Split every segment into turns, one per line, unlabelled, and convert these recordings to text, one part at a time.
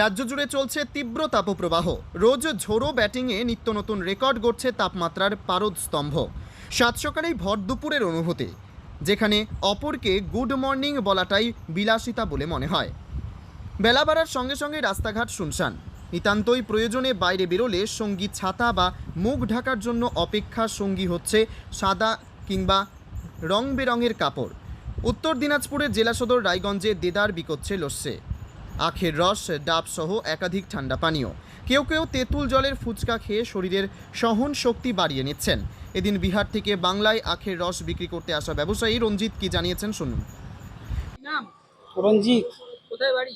রাজ্য জুড়ে চলছে তীব্র তাপপ্রবাহ। রোজ ঝোড়ো ব্যাটিংয়ে নিত্য নতুন রেকর্ড গড়ছে তাপমাত্রার পারদ স্তম্ভ সাত সকালেই ভর দুপুরের অনুভূতি, যেখানে অপরকে গুড মর্নিং বলাটাই বিলাসিতা বলে মনে হয়। বেলা বাড়ার সঙ্গে সঙ্গে রাস্তাঘাট শুনশান, নিতান্তই প্রয়োজনে বাইরে বেরোলে সঙ্গী ছাতা বা মুখ ঢাকার জন্য অপেক্ষা সঙ্গী হচ্ছে সাদা কিংবা রং বেরঙের কাপড়। উত্তর দিনাজপুরের জেলা সদর রায়গঞ্জে দেদার বিকোচ্ছে লস্যে। আখের রস ডাব সহ একাধিক ঠান্ডা পানীয়। কেউ কেউ তেঁতুল জলের ফুচকা খেয়ে শরীরের সহন শক্তি বাড়িয়ে নিচ্ছেন। এদিন বিহার থেকে বাংলায় আখের রস বিক্রি করতে আসা ব্যবসায়ী রঞ্জিত কি জানিয়েছেন শুনুন।
নাম?
রঞ্জিত।
কোথায় বাড়ি?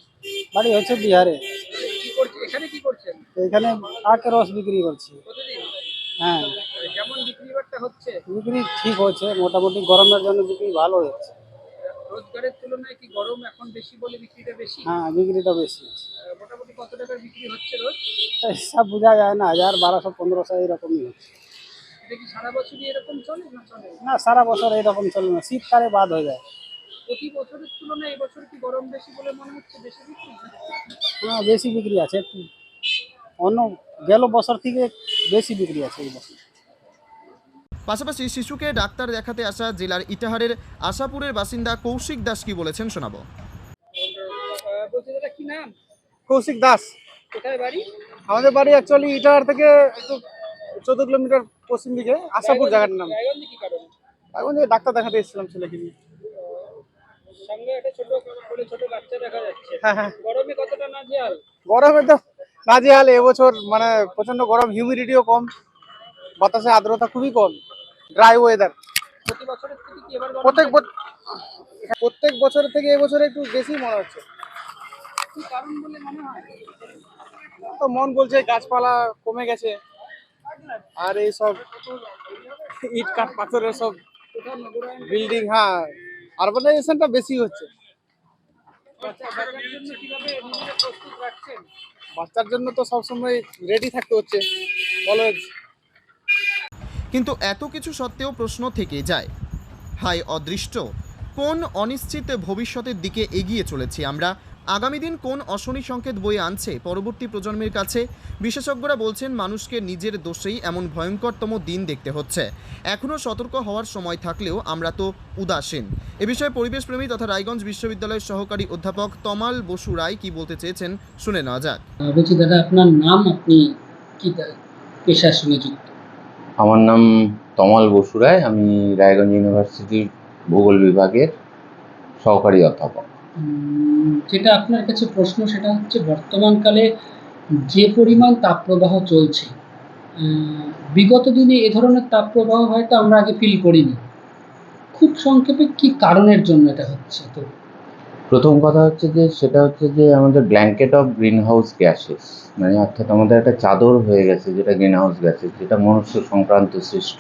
বাড়ি হচ্ছে বিহারে।
কি করছে? এখানে কি করছেন
এখানে আখ রস বিক্রি করছি।
প্রতিদিন
হ্যাঁ।
কেমন বিক্রি বাট্টা হচ্ছে?
বিক্রি ঠিক হচ্ছে মোটামুটি গরমের জন্য বিক্রি ভালো হচ্ছে।
রোজগারের তুলনায় কি গরম এখন বেশি বলে বিক্রিটা বেশি?
হ্যাঁ বিক্রিটা বেশি।
মোটামুটি কত টাকার বিক্রি হচ্ছে রোজ?
তা সব বোঝা যায় না হাজার বারোশো পনেরোশো এইরকমই হচ্ছে।
এটা কি সারা বছরই এরকম চলে না চলে?
না সারা বছর এইরকম চলে না শীতকালে বাদ হয়ে যায়।
প্রতি বছরের তুলনায় এবছর কি গরম বেশি বলে মনে হচ্ছে বেশি বিক্রি?
হ্যাঁ বেশি বিক্রি আছে একটু। অন্য গেল বছর থেকে বেশি বিক্রি আছে এই বছর।
পাশাপাশি শিশুকে ডাক্তার দেখাতে আসা জেলার ইটাহারের আশাপুরের বাসিন্দা কৌশিক দাস কি বলেছেন শোনাবো।
আহ, বলছি দাদা কি নাম
কৌশিক দাস।
বাড়ি?
আমাদের বাড়ি অ্যাকচুয়ালি ইটার থেকে একটু চোদ্দ কিলোমিটার পশ্চিম দিকে আশাপুর জায়গাটার নাম। এখন যে ডাক্তার দেখাতে এসেছিলাম ছেলেকে নিয়ে।
সঙ্গে একটা ছোট কোলে ছোট বাচ্চা দেখা যাচ্ছে।
হ্যাঁ হ্যাঁ।
গরমে
তো নাজেহাল এবছর মানে প্রচণ্ড গরম হিউমিডিটিও কম বাতাসে আর্দ্রতা খুবই কম। ড্রাই ওয়েদার প্রত্যেক প্রত্যেক বছরের থেকে এবছরে একটু বেশি মনে হচ্ছে। তো মন বলছে গাছপালা কমে গেছে। আর এই সব ইট কাঠ পাথরের সব বিল্ডিং হ্যাঁ আরবানাইজেশনটা বেশি হচ্ছে।
বাচ্চার জন্য
তো সবসময় রেডি থাকতে হচ্ছে। অলওয়েজ
কিন্তু এত কিছু সত্ত্বেও প্রশ্ন থেকে যায়। হাই, অদৃষ্ট। কোন অনিশ্চিত ভবিষ্যতের দিকে এগিয়ে চলেছি আমরা? আগামী দিন কোন অশনি সংকেত বয়ে আনছে? পরবর্তী প্রজন্মের কাছে? বিশেষজ্ঞরা বলছেন, মানুষকে নিজের দোষেই এমন ভয়ঙ্করতম দিন দেখতে হচ্ছে। এখনও সতর্ক হওয়ার সময় থাকলেও আমরা তো উদাসীন। এ বিষয়ে পরিবেশপ্রেমী তথা রায়গঞ্জ বিশ্ববিদ্যালয়ের সহকারী অধ্যাপক তমাল বসু রায় কি বলতে চেয়েছেন, শুনে নেওয়া যাক।
বলছি, দাদা, আপনার নাম আপনি কি পেশার সঙ্গে যুক্ত?
আমার নাম তমাল বসুরায় আমি রায়গঞ্জ ইউনিভার্সিটির ভূগোল বিভাগের সহকারী অধ্যাপক।
যেটা আপনার কাছে প্রশ্ন, সেটা হচ্ছে বর্তমানকালে যে পরিমাণ তাপপ্রবাহ চলছে বিগত দিনে এ ধরনের তাপপ্রবাহ হয়তো আমরা আগে ফিল করিনি। খুব সংক্ষেপে কি কারণের জন্য এটা হচ্ছে? তো
প্রথম কথা হচ্ছে যে, সেটা হচ্ছে যে, আমাদের blanket of green house gases মানে অর্থাৎ আমাদের একটা চাদর হয়ে গেছে যেটা গ্রিন হাউস গ্যাসেস যেটা মনুষ্য সংক্রান্ত সৃষ্ট।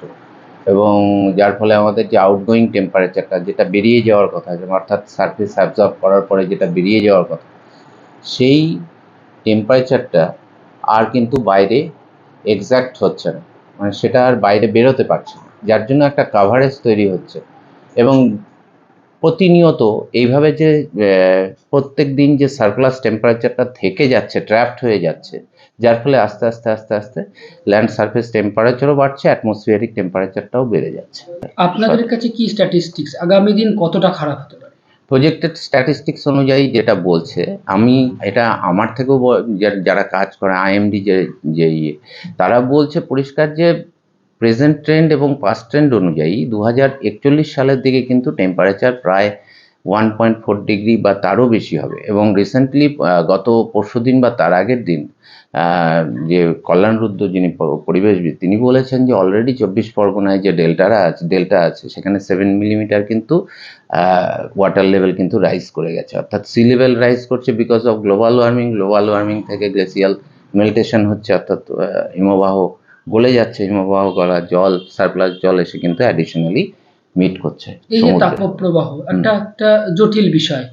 এবং যার ফলে আমাদের যে আউটগোয়িং টেম্পারেচারটা যেটা বেরিয়ে যাওয়ার কথা অর্থাৎ সার্ফেস অ্যাবজর্ব করার পরে যেটা বেরিয়ে যাওয়ার কথা, সেই টেম্পারেচারটা আর কিন্তু বাইরে এক্স্যাক্ট হচ্ছে না। মানে সেটা আর বাইরে বেরোতে পারছে না। যার জন্য একটা কাভারেজ তৈরি হচ্ছে। এবং প্রতিনিয়ত এইভাবে যে প্রত্যেক দিন যে সার্কুলাস টেম্পারেচারটা থেকে যাচ্ছে ট্র্যাপড হয়ে যাচ্ছে যার ফলে আস্তে আস্তে আস্তে আস্তে ল্যান্ড সারফেস টেম্পারেচারও বাড়ছে অ্যাটমসফিয়ারিক টেম্পারেচারটাও বেড়ে যাচ্ছে।
আপনাদের কাছে কি স্ট্যাটিস্টিক্স আগামী দিন কতটা খারাপ হতে পারে?
প্রজেক্টেড স্ট্যাটিস্টিক্স অনুযায়ী যেটা বলছে আমি এটা আমার থেকেও যারা কাজ করে আইএমডি যে যে ইয়ে তারা বলছে পরিষ্কার যে প্রেজেন্ট ট্রেন্ড এবং পাস্ট ট্রেন্ড অনুযায়ী দু হাজার একচল্লিশ সালের দিকে কিন্তু টেম্পারেচার প্রায় ওয়ান পয়েন্ট ফোর ডিগ্রি বা তারও বেশি হবে। এবং রিসেন্টলি গত পরশুদিন বা তার আগের দিন যে কল্যাণ রুদ্র যিনি পরিবেশবিদ তিনি বলেছেন যে অলরেডি চব্বিশ পরগনায় যে ডেল্টারা আছে ডেল্টা আছে, সেখানে সেভেন মিলিমিটার কিন্তু ওয়াটার লেভেল কিন্তু রাইজ করে গেছে। অর্থাৎ সি লেভেল রাইজ করছে because of global warming global warming থেকে গ্লেসিয়াল মেল্টেশন হচ্ছে, অর্থাৎ হিমবাহ গলে যাচ্ছে হিমবাহ গলা জল সারপ্লাস জল এসে কিন্তু অ্যাডিশনালি মিট করছে
এই যে তাপপ্রবাহ একটা একটা জটিল বিষয়।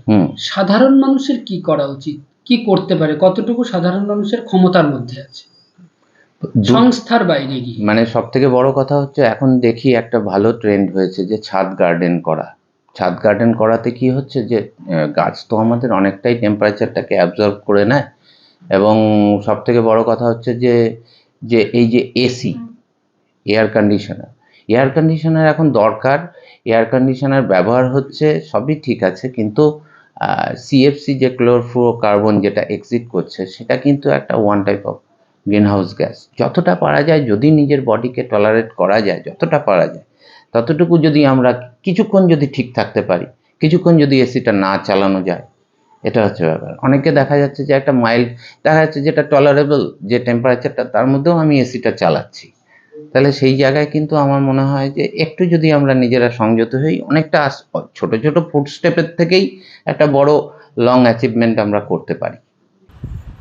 সাধারণ মানুষের কি করা উচিত? কি করতে পারে? কতটুকু সাধারণ মানুষের ক্ষমতার মধ্যে আছে? সংস্থার বাইরে গিয়ে।
মানে সব থেকে বড় কথা হচ্ছে এখন দেখি একটা ভালো ট্রেন্ড হয়েছে যে ছাদ গার্ডেন করা। ছাদ গার্ডেন করাতে কি হচ্ছে যে গাছ তো আমাদের অনেকটাই টেম্পারেচারটাকে অ্যাবজর্ব করে নেয়। এবং সব থেকে বড় কথা হচ্ছে যে যে এই যে AC air conditioner air conditioner এখন দরকার। এয়ার কন্ডিশনার ব্যবহার হচ্ছে সবই ঠিক আছে কিন্তু সিএফসি যে কার্বন যেটা এক্সিট করছে সেটা কিন্তু একটা one type of green house gas যতটা পারা যায় যদি নিজের বডিকে টলারেট করা যায় যতটা পারা যায় ততটুকু যদি আমরা কিছুক্ষণ যদি ঠিক থাকতে পারি কিছুক্ষণ যদি এসিটা না চালানো যায় এটা হচ্ছে ব্যাপার। অনেকে দেখা যাচ্ছে যে একটা মাইল্ড দেখা যাচ্ছে যেটা টলারেবল যে টেম্পারেচারটা তার মধ্যেও আমি এসিটা চালাচ্ছি। তাহলে সেই জায়গায় কিন্তু আমার মনে হয় যে একটু যদি আমরা নিজেরা সংযত হই, অনেকটা ছোট ছোট ফুড স্টেপের থেকেই একটা বড় লং অ্যাচিভমেন্ট আমরা করতে পারি।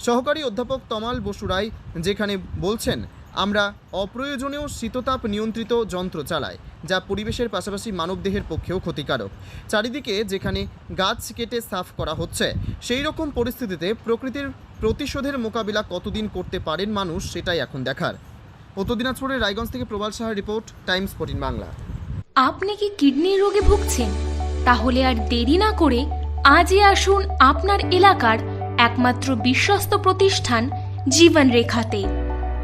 সহকারী অধ্যাপক তমাল বসু রায় যেখানে বলছেন আমরা অপ্রয়োজনীয় শীততাপ নিয়ন্ত্রিত যন্ত্র চালাই, যা পরিবেশের পাশাপাশি মানবদেহের পক্ষেও ক্ষতিকারক। চারিদিকে যেখানে গাছ কেটে সাফ করা হচ্ছে, সেই রকম পরিস্থিতিতে প্রকৃতির প্রতিশোধের মোকাবিলা কতদিন করতে পারেন মানুষ, সেটাই এখন দেখার। উত্তর দিনাজপুরের রায়গঞ্জ থেকে প্রবাল সাহার রিপোর্ট, টাইমস ফোর্টিন বাংলা।
আপনি কি কিডনির রোগে ভুগছেন? তাহলে আর দেরি না করে আজই আসুন আপনার এলাকার একমাত্র বিশ্বস্ত প্রতিষ্ঠান জীবন রেখাতে